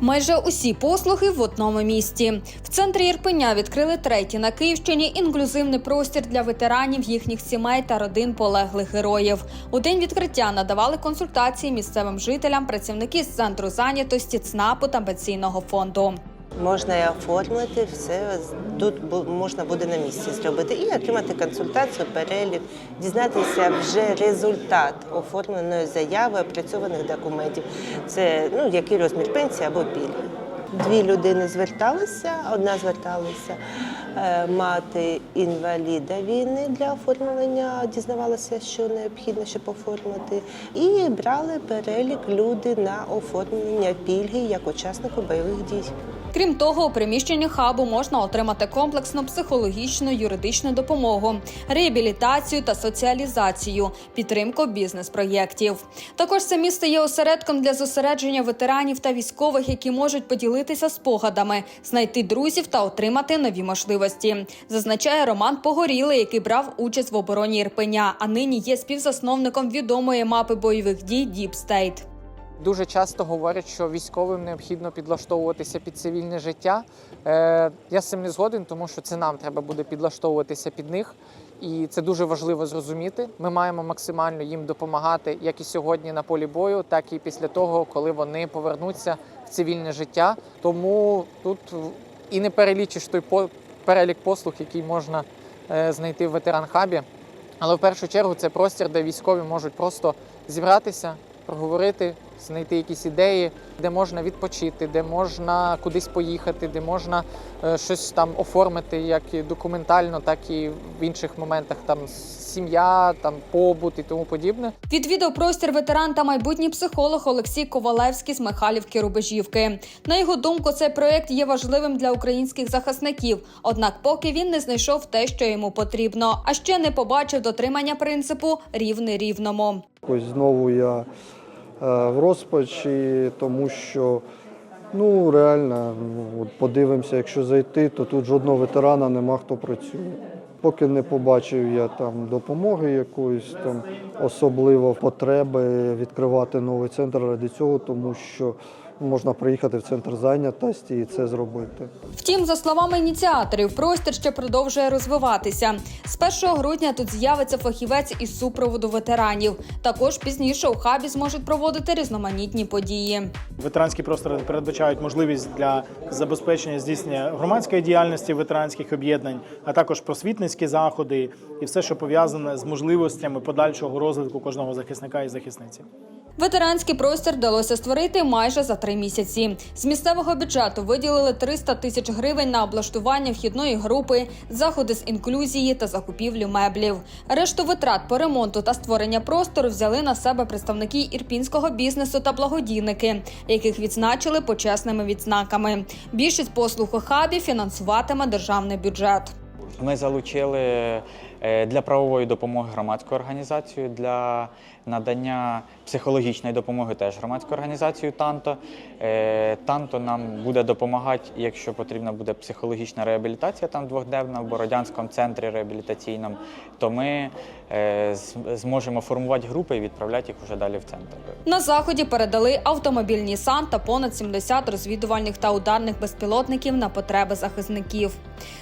Майже усі послуги в одному місті. В центрі Ірпеня відкрили третій на Київщині інклюзивний простір для ветеранів, їхніх сімей та родин полеглих героїв. У день відкриття надавали консультації місцевим жителям, працівники з центру зайнятості, ЦНАПу та пенсійного фонду. Можна і оформити все тут можна буде на місці зробити і отримати консультацію, перелік, дізнатися вже результат оформленої заяви, опрацьованих документів. Це ну який розмір пенсії або пільги. Дві людини зверталися. Одна зверталася мати інваліда війни для оформлення, дізнавалася, що необхідно, щоб оформити, і брали перелік люди на оформлення пільги як учаснику бойових дій. Крім того, у приміщенні хабу можна отримати комплексну психологічну юридичну допомогу, реабілітацію та соціалізацію, підтримку бізнес-проєктів. Також це місце є осередком для зосередження ветеранів та військових, які можуть поділитися спогадами, знайти друзів та отримати нові можливості. Зазначає Роман Погорілий, який брав участь в обороні Ірпеня, а нині є співзасновником відомої мапи бойових дій Діп Стейт. Дуже часто говорять, що військовим необхідно підлаштовуватися під цивільне життя. Е, я з цим не згоден, тому що це нам треба буде підлаштовуватися під них. І це дуже важливо зрозуміти. Ми маємо максимально їм допомагати як і сьогодні на полі бою, так і після того, коли вони повернуться в цивільне життя. Тому тут і не перелічиш той перелік послуг, який можна е, знайти в ветеран-хабі. Але в першу чергу це простір, де військові можуть просто зібратися, проговорити, знайти якісь ідеї, де можна відпочити, де можна кудись поїхати, де можна е, щось там оформити, як і документально, так і в інших моментах, там сім'я, там побут і тому подібне. Відвідав простір ветеран та майбутній психолог Олексій Ковалевський з Михайлівки Рубежівки. На його думку, цей проект є важливим для українських захисників. Однак, поки він не знайшов те, що йому потрібно, а ще не побачив дотримання принципу рівний рівному. Ось знову я в розпачі, тому що ну реально, ну, от подивимося, якщо зайти, то тут жодного ветерана нема, хто працює. Поки не побачив я там допомоги якоїсь там особливо потреби відкривати новий центр ради цього, тому що можна приїхати в центр зайнятості і це зробити. Втім, за словами ініціаторів, простір ще продовжує розвиватися. З 1 грудня тут з'явиться фахівець із супроводу ветеранів. Також пізніше у хабі зможуть проводити різноманітні події. Ветеранські простори передбачають можливість для забезпечення здійснення громадської діяльності ветеранських об'єднань, а також просвітницькі заходи і все, що пов'язане з можливостями подальшого розвитку кожного захисника і захисниці. Ветеранський простір вдалося створити майже за три місяці. З місцевого бюджету виділили 300 тисяч гривень на облаштування вхідної групи, заходи з інклюзії та закупівлю меблів. Решту витрат по ремонту та створення простору взяли на себе представники ірпінського бізнесу та благодійники, яких відзначили почесними відзнаками. Більшість послуг у хабі фінансуватиме державний бюджет. Ми залучили для правової допомоги громадську організацію, для надання психологічної допомоги теж громадську організацію Танто. Е, Танто нам буде допомагати, якщо потрібна буде психологічна реабілітація там двохденна в Бородянському центрі реабілітаційному, то ми е, зможемо формувати групи і відправляти їх вже далі в центр. На заході передали автомобільні сан та понад 70 розвідувальних та ударних безпілотників на потреби захисників.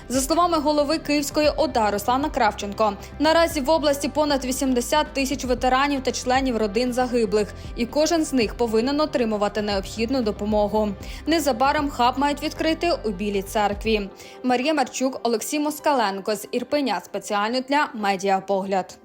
За словами голови Київської ОДА Руслана Кравченко, наразі в області понад 80 тисяч ветеранів та членів родин загиблих, і кожен з них повинен отримувати необхідну допомогу. Незабаром хаб мають відкрити у Білій церкві. Марія Марчук, Олексій Москаленко з Ірпеня спеціально для медіапогляд.